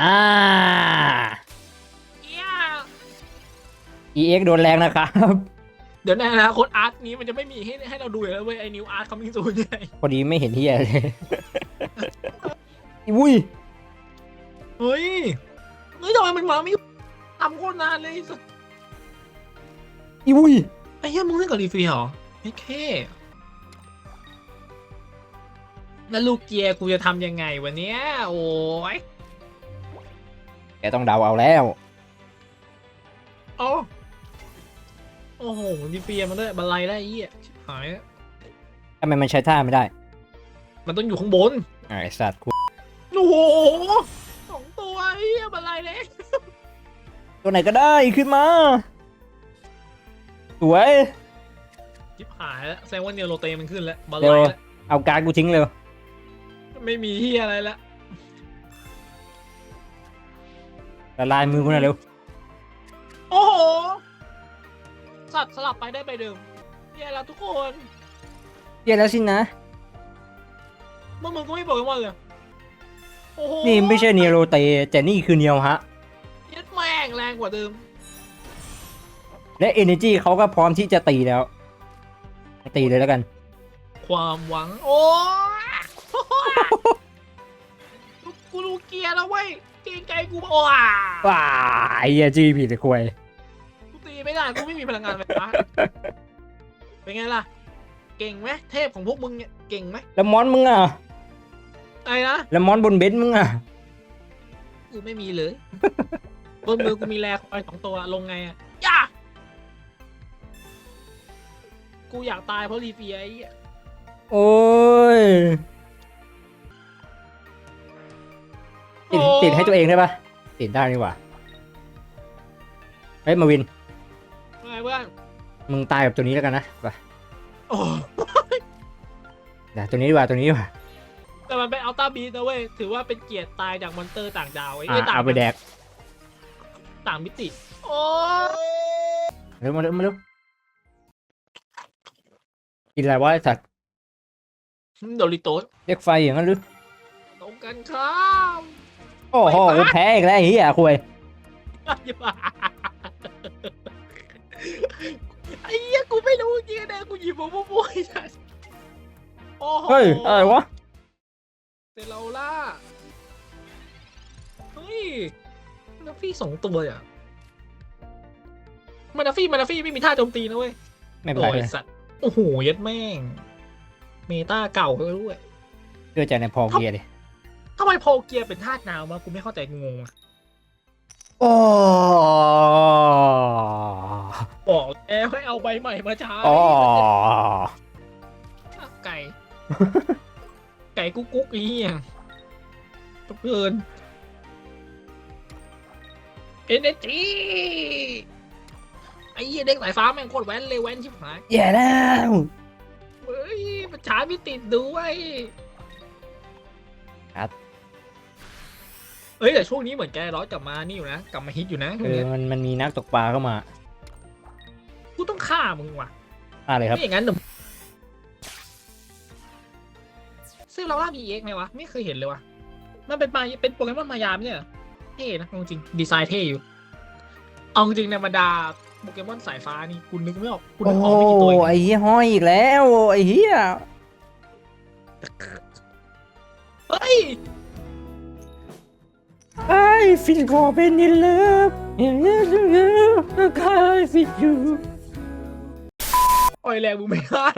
อ่าเอี้ย EX โดนแรงนะครับเดี๋ยวในอนาคตอาร์ตนี้มันจะไม่มีให้ให้เราดูเลยแล้วเว้ยไอ้นิวอาร์ตคัมมิ่งซูนเนี่ยพอดีไม่เห็นที่อะไรเลยอุ้ยเฮ้ยเฮ้ยทำไมมันมาไม่ทำโคตรนานเลยไอ้สัสอุ้ยไอ้เหี้ยมึงเล่นกับรีฟรีเหรอไม่แค่แล้วลูกเกียร์กูจะทำยังไงวันเนี้ยโอ้ยแกต้องเดาเอาแล้วโอ้โอ้โหรีฟรีมันด้วยบันไลได้ไอ้เหี้ยชิบหายแล้วทำไมมันใช้ท่าไม่ได้มันต้องอยู่ข้างบนอ่าไอสัตว์กูโอ้โหสองตัวไอ้เหี้ยบันไลเลยตัวไหนก็ได้ขึ้นมาสวย ชิบหายแล้วแสดงว่าเนโรเตมันขึ้นแล้วบันเดี๋ไลยวแล้วเอาการ์ดกูทิ้งเลยไม่มีที่อะไรแล้ว ละลายมือกูหน่อยเร็วโอ้โห สัตว์สลับไปได้ไปเดิมแย่แล้วทุกคนเย้แล้วสินะ เมื่อมึงก็ไม่โปเกมอนเลย โอ้โหนี่ไม่ใช่เนียโรเตแต่นี่คือเนียวฮะยัดแม่งแรงกว่าเดิม และ Energy เขาก็พร้อมที่จะตีแล้ว ตีเลยแล้วกัน ความหวัง โอ้ย กูรู้เกียร์แล้วเว้ย เกรงใจกูโอ้ยว้าไอ้เหี้ยจีผิดเลยคุยกูตีไม่ได้กูไม่มีพลังงานไฟฟ้าเป็นไงล่ะ เก่งไหมเทพของพวกมึงเนี่ยเก่งไหมแล้วมอนมึงอะไอ้นะแล้วมอนบนเบนซ์มึงอะกูไม่มีเลยบนมือกูมีแรคอยสองตัวลงไงอะย่ากูอยากตายเพราะรีเฟียไอ้เหี้ย โอ้ย ติดติดให้ตัวเองได้ปะติดได้นี่หว่าเฮ้ยมาวินไงเพื่อนมึงตายกับตัวนี้แล้วกันนะไปโอ้เดี๋ยวตัวนี้ดีกว่าตัวนี้ดีกว่าแต่มันเป็นอัลต้าบีนะเว้ยถือว่าเป็นเกียรติตายจากมอนเตอร์ต่างดาวไอ้อะยต่างเอาไปแดกต่างมิติ โอ้ยเร็วมาเร็วมาเร็วกินอะไรวะไอ้สัตว์โดริโตสเรียกไฟอย่างนั้นหรือตรงกันข้าม โอ้โหกูแพ้อีกแล้วไอ้เหี้ยคุยไอ้เหี้ยกูไม่รู้จริงๆนะกูหยิบมาปุ๊บๆใช่โอ้โหเฮ้ยอะไรวะเซลล่าเฮ้ยมานาฟี่สองตัวอะมานาฟี่มานาฟี่ไม่มีท่าโจมตีนะเว้ยไม่เป็นไรโอ้ยเลยสัตว์โอ้โหยัดแม่ง เมตาเก่าเขาด้วยเชื่อใจในพอเกียร์ดิ ทำไมโพเกียร์เป็นธาตุน้ำวะกูไม่เข้าใจกูงงอะโอ้บอกแล้วให้เอาใบใหม่มาใช้อ๋อไก่ ไก่กุ๊กกุ๊กอีอะตบเกินเอ็นเอจีไอ้เหี้ยเด็กสายฟ้าแม่งโคตรแว้นเลยแว้นชิบหายแย่แล้วเฮ้ยประชาไม่ติดด้วย อ้ยแต่ช่วงนี้เหมือนแกร้อยกลับมานี่อยู่นะกลับมาฮิตอยู่นะช่วเองอเนี้ยมันมันมีนักตกปลาเข้ามากูต้องฆ่ามึงว่ะอะไรครับ ไม่อย่างนั้นเดี๋ยวซื้อเราล่ามีเอ็กไหมวะไม่เคยเห็นเลยวะมันเป็นมาเป็นโปเกมอนมายามเนี่ยเหรอเท่นะเอาจริงดีไซน์เท่อยู่เอาจริงในบรรดาโปเกมอนสายฟ้านี่กูนึกไม่ออกกูนึโอ้กออกไม่กี่ตัวเอง ไอ้เหี้ยห้อยอีกแล้วไอ้เหี้ยเฮ้ย ไอ้ฟิลโกเป็นในเลิฟเห็นเลิฟเลิฟกายฟิตอยู่อ่อยแรงมึงไม่ได้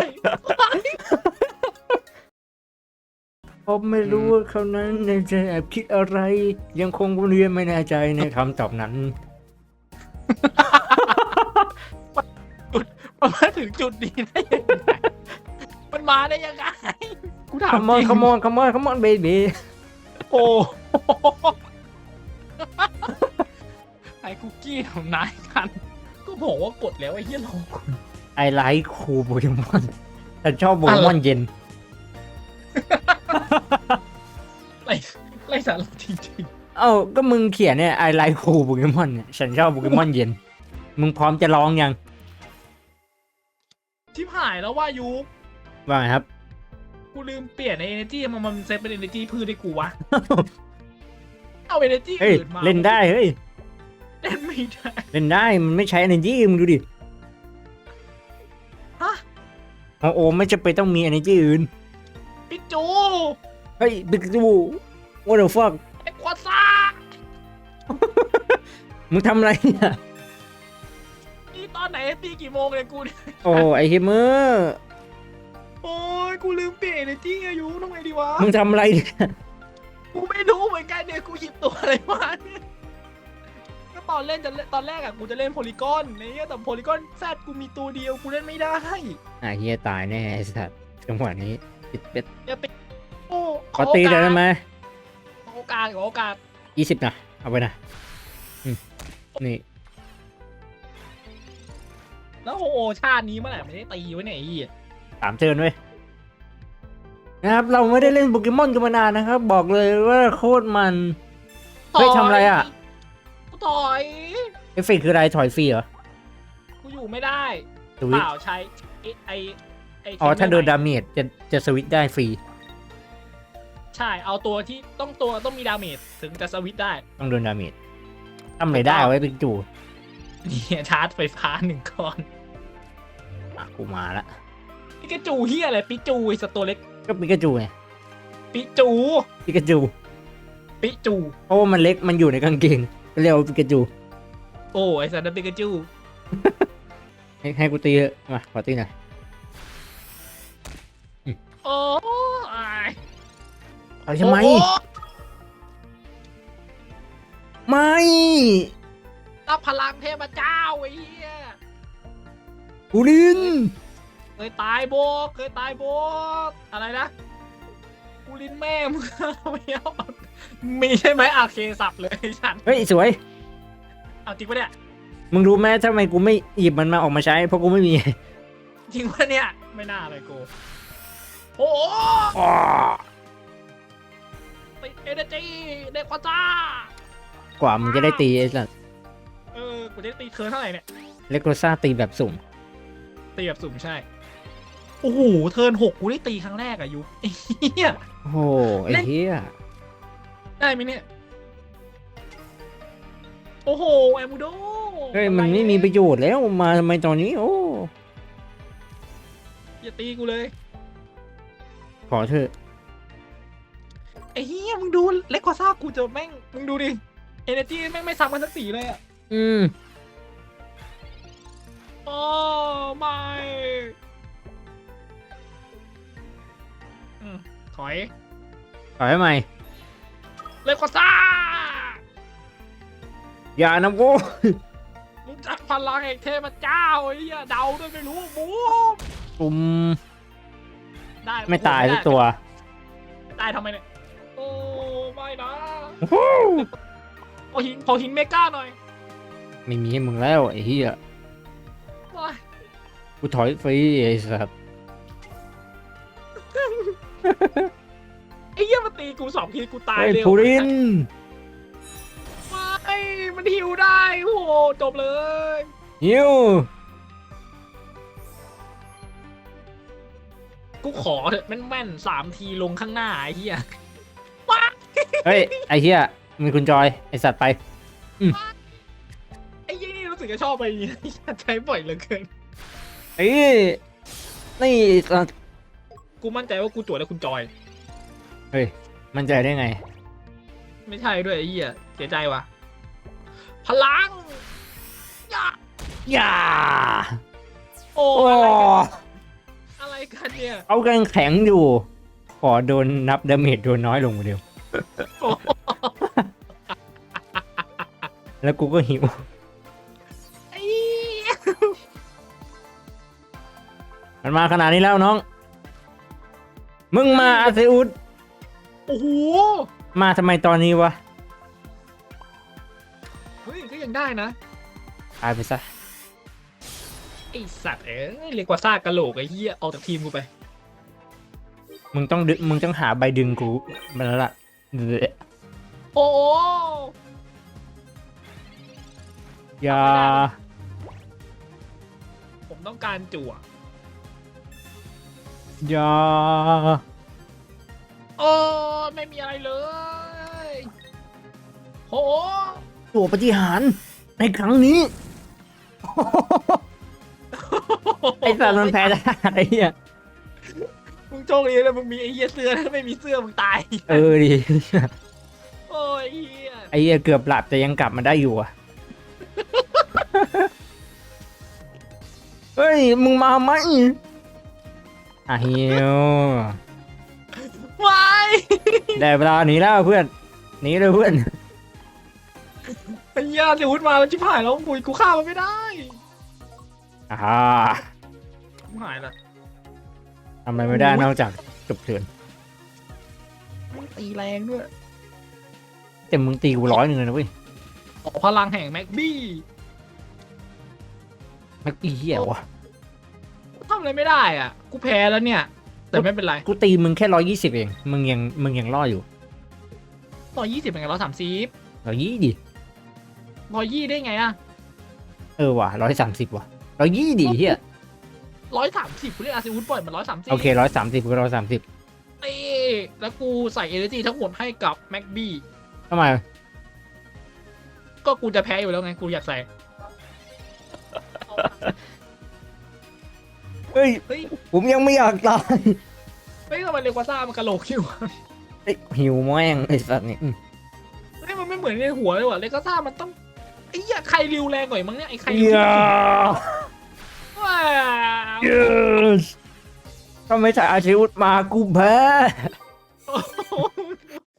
ผมไม่รู้ว่าเขานั้นจะแอบคิดอะไร ยังคงวนเวียนไม่แน่ใจในคำตอบนั้น มันมาถึงจุดนี้ได้ยังไงมันมาได้ยังไงกูถาม Come on จริง come on come on come on baby โอ้ ไอ้คุกกี้ของนายกัน ก็บอกว่ากดแล้วไอ้เหี้ยลองกด I like cool Pokemon แต่ชอบโปเกมอนเย็นไรไรสาระจริงเอ้าก็มึงเขียนเนี่ย I like cool Pokemon เนี่ยฉันชอบโปเกมอนเย็น มึงพร้อมจะร้องยังๆชิบหายแล้วว่ายูว่าไงครับ กูลืมเปลี่ยนไอ้ energy มันมันเซตเป็น energy พืชให้กูวะ เอาเอเนจีเฮ้ย อื่นมาเล่นได้ เฮ้ย เล่นไม่ได้เล่นได้มันไม่ใช้ energy มึงดูดิฮะโอ้โอไม่จะไปนต้องมี energy อื่น ปิจูเฮ้ยบิ๊กจู what the fuck ไอ้ควาซ่ามึงทำอะไรเนี่ยนี่ตอนไหนตีกี่โมงเลยกูเนี่ยโอ้ไอเฮมเมอร์โอ้ยกูลืมเปลี่ยนเอเนจีอายุทำไงดีวะ มึงทำอะไรเนี่ยกูไม่รู้เหมือนกันเนี่ยกูหยิบตัวอะไรมาเนี่ยก็ ตอนเล่นจะเล่นตอนแรกอะกูจะเล่นโพลีกอนเนี่ยแต่โพลีกอนแซดกูมีตัวเดียวกูเล่นไม่ได้อะเฮียตายแน่ไอ้สัตว์จังหวะนี้ปิดเป็ดอย่าไปโอ้ขอตีเดี๋ยวได้ไหมขอโอกาสขอโอกาสยี่สิบนะเอาไปนะอืมนี่แล้วโอ้โหชาตินี้เมื่อไหร่ไม่ได้ตีไว้เนี่ยไอ้เหี้ยสามเทิร์นเว้ยนะครับเราไม่ได้เล่นโปเกมอนกันมานานนะครับ บอกเลยว่าโคตรมันเฮ้ยทำอะไรอะ กูถอย เอฟเฟกต์คืออะไรถอยฟรีเหรอ กูอยู่ไม่ได้สวิเปตช์ล่าใช้ไอ้ไอ้ไอ้อ๋อ ถ้าโดนเทดาคเมจจะจะสวิตช์ได้ฟรี ใช่ เอาตัวที่ต้องตัวต้องมีดาเมจถึงจะสวิตช์ได้ ต้องโดนดาเมจทำอะไรได้ไว้เป็นจู่เนี่ยชาร์จไฟฟ้าหนึ่งก้อน อะกูมาละ ปิกาจูเฮียอะไร ปิจูไอ้สตว์ตัวเล็ก ก็ปิกาจูไงปิจู ปิกาจู ปิจู เพราะว่ามันเล็กมันอยู่ในกางเกงก็ เรียกว่าปิกาจูโอ้ไอ้สัตว์นั่นปิกาจูให้ให้กูตีเถอะมาขอตีหน่อยโอ้ยเอาทำไม โอ้โหไม่รับพลังเทพเจ้าไอ้เหี้ยกูลินเคยตายโบกเคยตายโบกอะไรนะ กูลิ้นแม่มึงไม่เอามีใช่ไหมอาเคสับเลยไอ้ฉัน เฮ้ยสวย เอาจริงปะเนี่ย มึงรู้ไหมทำไมกูไม่หยิบมันมาออกมาใช้ เพราะกูไม่มีจริงปะเนี่ย ไม่น่าเลยกู โอ้โหอ๋อติดเอเนจีเด็กควาจ้ากว่ามึงจะได้ตีไอ้สัสเออ กูจะตีเทิร์นเท่าไหร่เนี่ย เลโกซ่าตีแบบสุ่ม ตีแบบสุ่มใช่ โอ้โห เทิร์นหกกูได้ตีครั้งแรกอะยุไอ้เหี้ย โอ้โหไอ้เหี้ยได้ไหมเนี่ย โอ้โหแอมูโดเฮ้ยมันไม่มีประโยชน์แล้วมาทำไมตอนนี้ โอ้อย่าตีกูเลย ขอเถอะไอ้เหี้ยมึงดูเล็กกว่าซ่ากูจะแม่ง มึงดูดิเอเนจีแม่งไม่ซ้ำกันสักสีเลยอะอืม โอ้ไม่ ถอยขอให้ใหม่เล็กกว่าซ่าอย่านะโว้รู้จักพลังแห่งเทพเจ้าไอ้เหี้ยเดาด้วยไม่รู้บูมปุ่มได้ไม่ตายโอ้โหทุกตัวไม่ตายทำไมเนี่ย โอ้ไม่นะโอ้โหขอหินขอหินเมกาหน่อย ไม่มีให้มึงแล้วไอ้เหี้ยว้ายกูถอยฟรีไอ้สัส ไอ้เหี้ยมันตีกูสองทีกูตายเฮ้ยเร็วพูรินไม่มันหิวได้โอ้โหจบเลย ฮิวกูขอเถอะแม่นๆสามทีลงข้างหน้าไอ้เหี้ยว้ายเฮ้ย ไอ้เหี้ยมีคุณจอย ไอ้สัตว์ไป ไอ้เหี้ยนี่รู้สึกจะชอบไปใช้บ่อยเหลือเกิน เอ้ยนี่สัตว์ กูมั่นใจว่ากูจวดแล้วคุณจอย เฮ้ย มันใจได้ไง ไม่ใช่ด้วยไอ้เหี้ยเสียใจว่ะ พลังยาอย่า โอ้โอ้ อะไรกันอะไรกันเนี่ยเอากันแข็งอยู่ ขอโดนนับดาเมจโดนน้อยลงกว่าเดิมโอ้แล้วกูก็หิว ไอ้เหี้ยมันมาขนาดนี้แล้วน้อง มึงมาอาเซอุสโอ้โห มาทำไมตอนนี้วะเฮ้ย ก็ยังได้นะ ตายไปซะ ไอสัตว์เอ้ยเรียกว่าซากกะโหลกไอ้เหี้ยออกจากทีมกูไป มึงต้องดึงมึงต้องหาใบดึงกูมาแล้วล่ะเดะโอ้โหอย่าผมต้องการจั่ว อย่าโอ้ไม่มีอะไรเลยโอ้โหตัวปฏิหารย์ในครั้งนี้ ไอ้สัตว์มันแพ้ได้ไอ้เหี้ยมึงโชคดีเลยมึงมีไอ้เหี้ยเสื้อถ้าไม่มีเสื้อมึงตาย เออดิโอ้ยเหี้ยไอ้เหี้ยเกือบหลับแต่ยังกลับมาได้อยู่อะเฮ้ยมึงมาไหม อะฮิววายได้เวลาหนีแล้วเพื่อนหนีเลยเพื่อนไอ้เหี้ยเดี๋ยววุฒมาแล้วชิบหายแล้วกูกูฆ่ามันไม่ได้อ่าชิบหายละทำอะไรไม่ได้นอกจากจบเถื่อนมันตีแรงด้วยแต่มึงตีกูร้อยหนึ่งเลยนะเว้ยออกพลังแห่งแม็กบี้เมื่อกี้เหี้ยวะทำอะไรไม่ได้อะ กูแพ้แล้วเนี่ย แต่ไม่เป็นไร กูตีมึงแค่ร้อยยี่สิบเอง มึงยังมึงยังรอดอยู่ร้อยยี่สิบเป็นไงร้อยสามสิบร้อยยี่ดิร้อยยี่ได้ไงอะ เออว่ะร้อยสามสิบว่ะร้อยยี่ดิเฮียร้อยสามสิบกูเรียกอาซิวุธปล่อยมันร้อยสามสิบโอเคร้อยสามสิบก็ร้อยสามสิบเอ้แล้วกูใส่เอเนจีทั้งหมดให้กับแม็กบี้ทำไม ก็กูจะแพ้อยู่แล้วไง กูอยากใส่ เฮ้ย เฮ้ยผมยังไม่อยากตายเฮ้ยทำไมเลกวาซ่ามันกระโหลกอยู่วะเอ้ยหิวแม่งไอ้สัตว์นี่อืมเฮ้ยมันไม่เหมือนในหัวเลยว่ะเลกวาซ่ามันต้องไอ้เหี้ยใครริวแรงกว่าอีกมั้งเนี่ยไอ้ใครริวอย่าว้าว yes ถ้าไม่ใช่อาชีวุธมากูแพ้